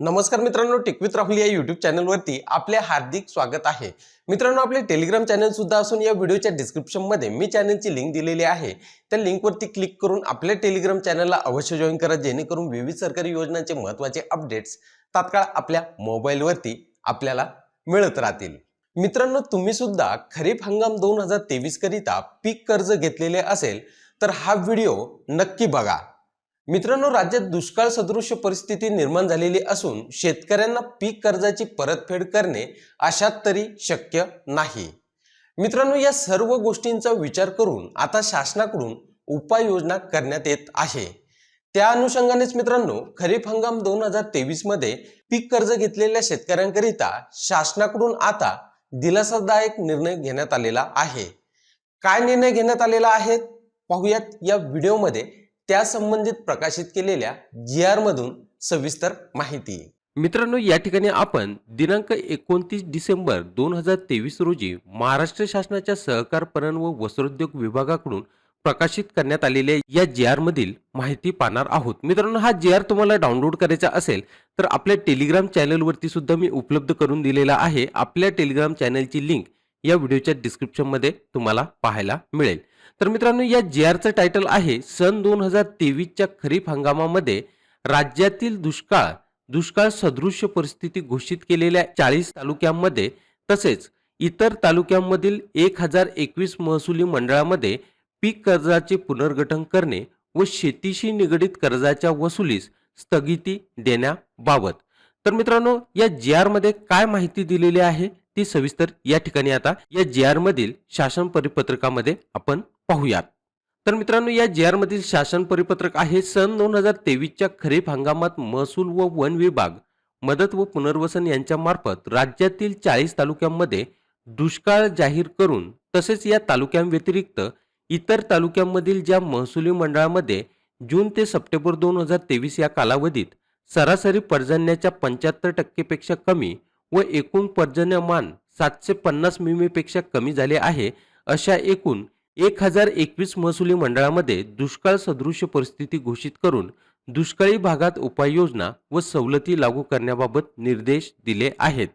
नमस्कार मित्रांनो टिकवित राहुल या युट्यूब चॅनलवरती आपले हार्दिक स्वागत आहे. मित्रांनो आपले टेलिग्राम चॅनल सुद्धा असून या व्हिडिओच्या डिस्क्रिप्शनमध्ये मी चॅनलची लिंक दिलेली आहे. त्या लिंकवरती क्लिक करून आपल्या टेलिग्राम चॅनलला अवश्य जॉईन करा जेणेकरून विविध सरकारी योजनांचे महत्त्वाचे अपडेट्स तात्काळ आपल्या मोबाईलवरती आपल्याला मिळत राहतील. मित्रांनो तुम्ही सुद्धा खरीप हंगाम दोन हजार तेवीस करिता पीक कर्ज घेतलेले असेल तर हा व्हिडिओ नक्की बघा. मित्रांनो राज्यात दुष्काळ सदृश्य परिस्थिती निर्माण झालेली असून शेतकऱ्यांना पीक कर्जाची परतफेड करणे अशात तरी शक्य नाही. मित्रांनो या सर्व गोष्टींचा विचार करून आता शासनाकडून उपाययोजना करण्यात येत आहे. त्या अनुषंगानेच मित्रांनो खरीप हंगाम दोन हजार तेवीसमध्ये पीक कर्ज घेतलेल्या शेतकऱ्यांकरिता शासनाकडून आता दिलासादायक निर्णय घेण्यात आलेला आहे. काय निर्णय घेण्यात आलेला आहे? पाहूयात या व्हिडिओमध्ये त्या संबंधित प्रकाशित केलेल्या जी आर मधून सविस्तर माहिती. मित्रांनो या ठिकाणी आपण दिनांक एकोणतीस डिसेंबर दोन हजार तेवीस रोजी महाराष्ट्र शासनाच्या सहकार पणन व वस्त्रोद्योग विभागाकडून प्रकाशित करण्यात आलेल्या या जी आर मधील माहिती पाहणार आहोत. मित्रांनो हा जी आर तुम्हाला डाउनलोड करायचा असेल तर आपल्या टेलिग्राम चॅनलवरती सुद्धा मी उपलब्ध करून दिलेला आहे. आपल्या टेलिग्राम चॅनलची लिंक या व्हिडिओच्या डिस्क्रिप्शनमध्ये तुम्हाला पाहायला मिळेल. तर मित्रांनो या जे आरचं टायटल आहे सन दोन हजार तेवीसच्या खरीप हंगामामध्ये राज्यातील दुष्काळ दुष्काळ सदृश्य परिस्थिती घोषित केलेल्या चाळीस तालुक्यांमध्ये तसेच इतर तालुक्यांमधील एक हजार एकवीस महसुली मंडळामध्ये पीक कर्जाचे पुनर्गठन करणे व शेतीशी निगडित कर्जाच्या वसुलीस स्थगिती देण्याबाबत. तर मित्रांनो या जी आरमध्ये काय माहिती दिलेली आहे? ती सविस्तर या ठिकाणी आता या जी आर मधील शासन परिपत्रकामध्ये आपण पाहूयात. तर मित्रांनो या जी आर मधील शासन परिपत्रक आहे सन दोन हजार तेवीसच्या खरीप हंगामात महसूल व वन विभाग मदत व पुनर्वसन यांच्या मार्फत राज्यातील चाळीस तालुक्यांमध्ये दुष्काळ जाहीर करून तसेच या तालुक्यांव्यतिरिक्त इतर तालुक्यांमधील ज्या महसुली मंडळामध्ये जून ते सप्टेंबर दोन हजार तेवीस या कालावधीत सरासरी पर्जन्याच्या पंच्याहत्तर टक्केपेक्षा कमी व एकूण पर्जन्यमान सातशे पन्नास मिमीपेक्षा कमी झाले आहे अशा एकूण एक हजार एकवीस महसुली मंडळामध्ये दुष्काळ सदृश्य परिस्थिती घोषित करून दुष्काळी भागात उपाययोजना व सवलती लागू करण्याबाबत निर्देश दिले आहेत.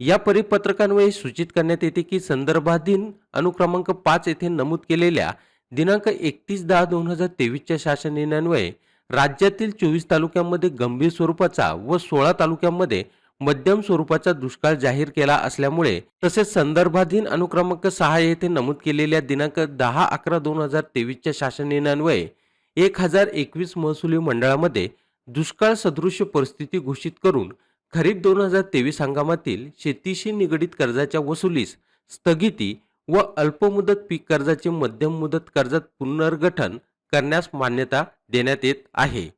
या परिपत्रकान्वये सूचित करण्यात येते की संदर्भाधीन अनुक्रमांक पाच येथे नमूद केलेल्या दिनांक एकतीस दहा दोन हजार तेवीसच्या शासन निर्णयान्वये राज्यातील चोवीस तालुक्यांमध्ये गंभीर स्वरूपाचा व सोळा तालुक्यांमध्ये मध्यम स्वरूपाचा दुष्काळ जाहीर केला असल्यामुळे तसेच संदर्भाधीन अनुक्रमांक सहा येथे नमूद केलेल्या दिनांक दहा अकरा दोन हजार तेवीसच्या शासन निर्णयान्वये एक हजार एकवीस महसुली मंडळामध्ये दुष्काळ सदृश्य परिस्थिती घोषित करून खरीप दोन हजार तेवीस हंगामातील शेतीशी निगडित कर्जाच्या वसुलीस स्थगिती व अल्पमुदत पीक कर्जाचे मध्यम मुदत कर्जात पुनर्गठन करण्यास मान्यता देण्यात येत आहे.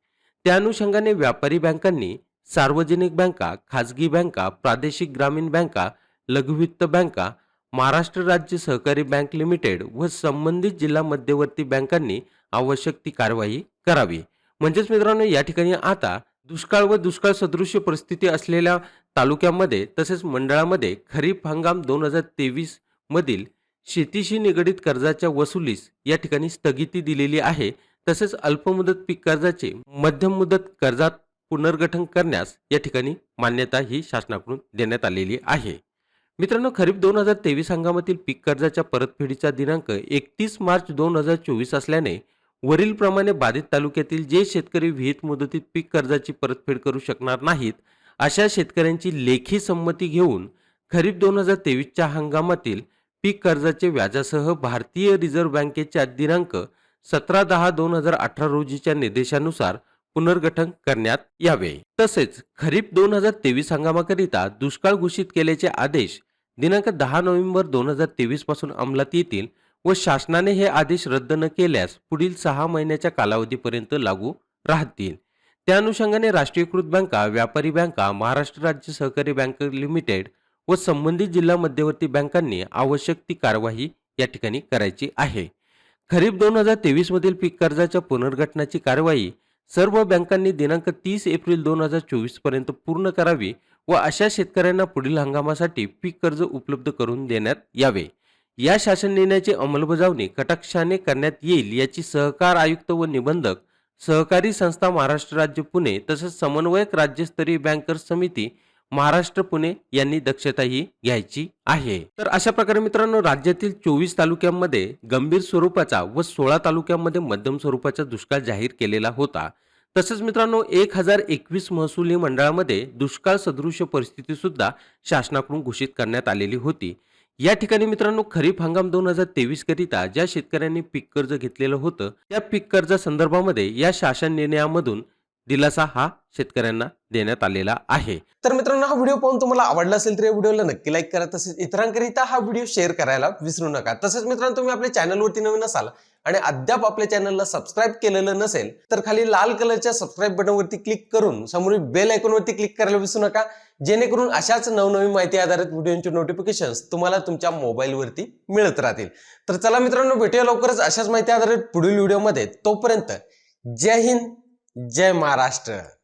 त्या अनुषंगाने व्यापारी बँकांनी सार्वजनिक बँका खाजगी बँका प्रादेशिक ग्रामीण बँका लघुवित्त बँका महाराष्ट्र राज्य सहकारी बँक लिमिटेड व संबंधित जिल्हा मध्यवर्ती बँकांनी आवश्यक ती कारवाई करावी. म्हणजेच मित्रांनो या ठिकाणी आता दुष्काळ व दुष्काळ सदृश्य परिस्थिती असलेल्या तालुक्यामध्ये तसेच मंडळामध्ये खरीप हंगाम दोन हजार तेवीस मधील शेतीशी निगडित कर्जाच्या वसुलीस या ठिकाणी स्थगिती दिलेली आहे. तसेच अल्पमुदत पीक कर्जाचे मध्यम मुदत कर्जात पुनर्गठन करण्यास या ठिकाणी मान्यता ही शासनाकडून देण्यात आलेली आहे. मित्रांनो खरीप दोन हजार तेवीस हंगामातील पीक कर्जाच्या परतफेडीचा दिनांक एकतीस मार्च दोन हजार चोवीस असल्याने वरीलप्रमाणे बाधित तालुक्यातील जे शेतकरी विहित मुदतीत पीक कर्जाची परतफेड करू शकणार नाहीत अशा शेतकऱ्यांची लेखी संमती घेऊन खरीप दोन हजार तेवीसच्या हंगामातील पीक कर्जाचे व्याजासह भारतीय रिझर्व्ह बँकेच्या दिनांक सतरा दहा दोन हजार अठरा रोजीच्या निर्देशानुसार पुनर्गठन करण्यात यावे. तसेच खरीप दोन हजार तेवीस हंगामाकरिता दुष्काळ घोषित केल्याचे आदेश दिनांक दहा नोव्हेंबर दोन हजार तेवीसपासून अंमलात येतील व शासनाने हे आदेश रद्द न केल्यास पुढील सहा महिन्याच्या कालावधीपर्यंत लागू राहतील. त्या अनुषंगाने राष्ट्रीयकृत बँका व्यापारी बँका महाराष्ट्र राज्य सहकारी बँक लिमिटेड व संबंधित जिल्हा मध्यवर्ती बँकांनी आवश्यक ती कारवाई या ठिकाणी करायची आहे. खरीप दोन हजार तेवीस मधील पीक कर्जाच्या पुनर्गठनाची कारवाई सर्व बँकांनी दिनांक तीस एप्रिल दोन हजार चोवीसपर्यंत पूर्ण करावी व अशा शेतकऱ्यांना पुढील हंगामासाठी पीक कर्ज उपलब्ध करून देण्यात यावे. या शासन निर्णयाची अंमलबजावणी कटाक्षाने करण्यात येईल याची सहकार आयुक्त व निबंधक सहकारी संस्था महाराष्ट्र राज्य पुणे तसेच समन्वयक राज्यस्तरीय बँकर्स समिती महाराष्ट्र पुणे यांनी दक्षता ही घ्यायची आहे. तर अशा प्रकारे मित्रांनो राज्यातील चोवीस तालुक्यांमध्ये गंभीर स्वरूपाचा व सोळा तालुक्यांमध्ये मध्यम स्वरूपाचा दुष्काळ जाहीर केलेला होता. तसंच मित्रांनो एक हजार एकवीस महसुली मंडळामध्ये दुष्काळ सदृश्य परिस्थिती सुद्धा शासनाकडून घोषित करण्यात आलेली होती. या ठिकाणी मित्रांनो खरीप हंगाम दोन हजार तेवीस करिता ज्या शेतकऱ्यांनी पीक कर्ज घेतलेलं होतं त्या पीक कर्जा संदर्भामध्ये या शासन निर्णयामधून दिलासा हा शेतकऱ्यांना देण्यात आलेला आहे. तर मित्रांनो हा व्हिडिओ पाहून तुम्हाला आवडला असेल तर या व्हिडिओला नक्की लाईक करा तसेच इतरांकरिता हा व्हिडिओ शेअर करायला विसरू नका. तसेच मित्रांनो तुम्ही आपल्या चॅनलवरती नवीन असाल आणि अद्याप आपल्या चॅनलला सबस्क्राईब केलेलं नसेल तर खाली लाल कलरच्या सबस्क्राईब बटनवरती क्लिक करून समोरील बेल आयकॉनवरती क्लिक करायला विसरू नका. जेणेकरून अशाच नवनवीन माहिती आधारित व्हिडिओचे नोटिफिकेशन तुम्हाला तुमच्या मोबाईलवरती मिळत राहतील. तर चला मित्रांनो भेटूया लवकरच अशाच माहिती आधारित पुढील व्हिडिओमध्ये तोपर्यंत जय हिंद जय महाराष्ट्र.